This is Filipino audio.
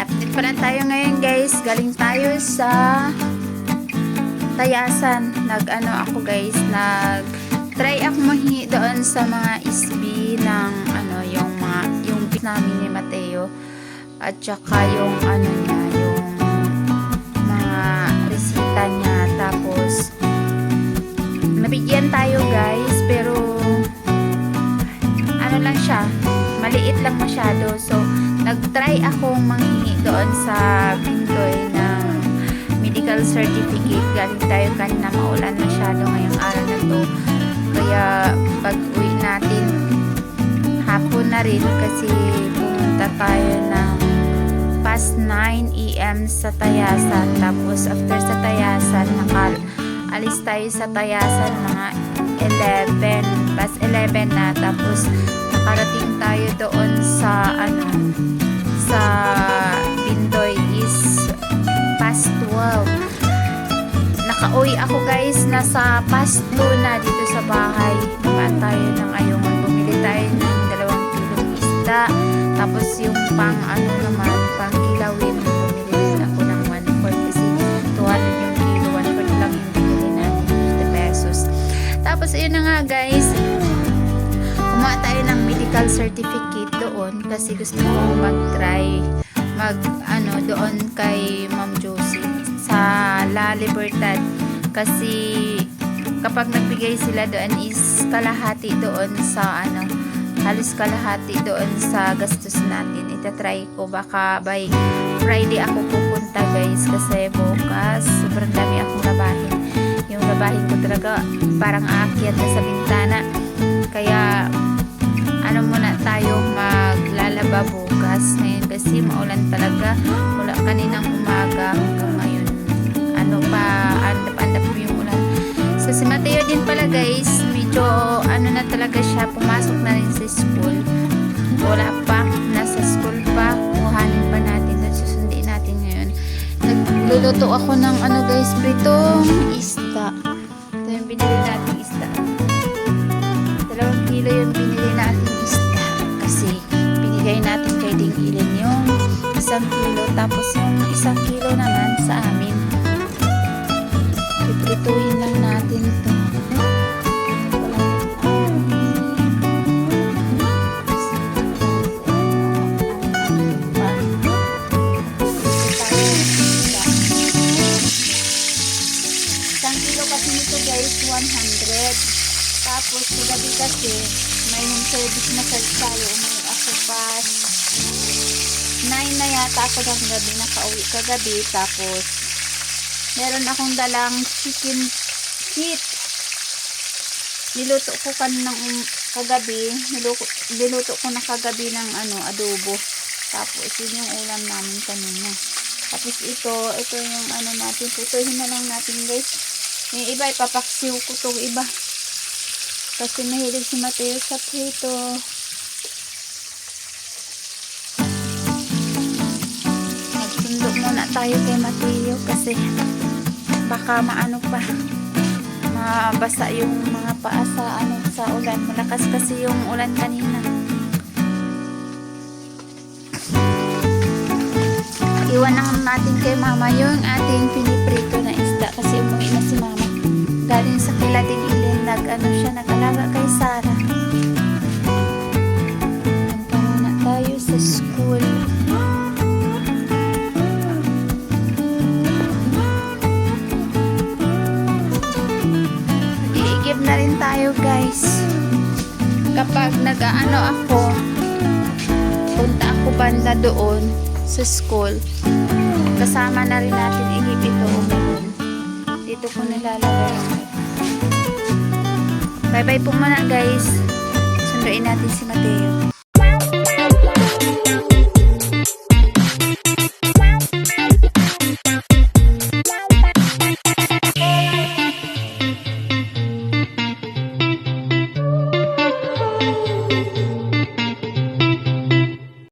Update pa lang tayo ngayon guys. Galing tayo sa Tayasan. Nag ano ako guys, nag try ako mahingi doon sa mga isbi ng ano yung mga yung namin ni Mateo at saka yung ano niya yung mga resita niya. Tapos nabigyan tayo guys pero ano lang siya maliit lang masyado. So nag-try akong manghingi doon sa Bindoy ng medical certificate. Galing tayo kanina maulan masyado ngayong araw. na rin kasi pumunta tayo ng past 9 a.m. sa Tayasan. Tapos after sa Tayasan nakal alis tayo sa Tayasan mga 11 past 11 na. Tapos nakarating tayo doon sa ano sa Bindoy is past 12 nakauwi ako guys. Nasa past 2 na dito sa bahay. Namaan tayo ng ayungan bumili tayo ng isda tapos yung pang ano naman pang kilawin bumili rin ako ng 1 kasi 200 yung kilo 1 lang yung binili natin 50 pesos. Tapos ayun na nga guys. Kumuha tayo ng medical certificate doon kasi gusto ko mag-try mag ano doon kay Ma'am Josie sa La Libertad. Kasi kapag nagbigay sila doon is kalahati doon sa ano halos kalahati doon sa gastos natin. Itatry ko baka by Friday ako pupunta guys kasi bukas sobrang dami akong labahin yung labahin ko talaga parang aakyat na sa bintana. Kaya ano muna tayo maglalaba bukas. Ngayon kasi maulan talaga. Wala kaninang umaga hanggang ngayon. Ano pa andap-andap yung ulan. So si Mateo din pala guys talaga siya. Pumasok na rin sa school. Wala pa. Nasa school pa. Kuhanin pa natin. At susundin natin ngayon. Nagluluto ako ng ano guys pritong isda. Ito yung binili natin isda. Dalawang kilo yung binili natin isda. Kasi binigay natin kay Ding Ilin yung isang kilo. Tapos yung isang kilo naman sa amin. Piprituhin kilo kasi nito guys, 100. Tapos sa gabi kasi, may home service service tayo. May ako pas 9 na yata ako ng gabi nakauwi kagabi. Tapos, meron akong dalang chicken kit. Niluto ko kanang um, kagabi. Niluto, niluto ko na kagabi ng ano, adobo. Tapos, yun yung ulam namin kanina. Tapos ito, ito yung ano natin. Putuhin na lang natin guys. Yung iba, ipapaksiw ko itong iba. Kasi mahilig si Mateo sa prito. Magsundo muna tayo kay Mateo kasi baka maano pa. Mabasa yung mga paa sa, ano, sa ulan. Malakas kasi yung ulan kanina. Iwan lang natin kay mama yung ating piniprito na isda kasi umuwi na si mama. Galing sa kila Ilin, nag ano siya, nag-alaga kay Sarah. Punta muna tayo sa school. Iigib na rin tayo guys. Kapag nag-ano ako, punta ako banda doon sa school. Kasama na rin natin igib ito balon. Dito ko nilalagay. Bye-bye po muna guys. Sunduin natin si Mateo.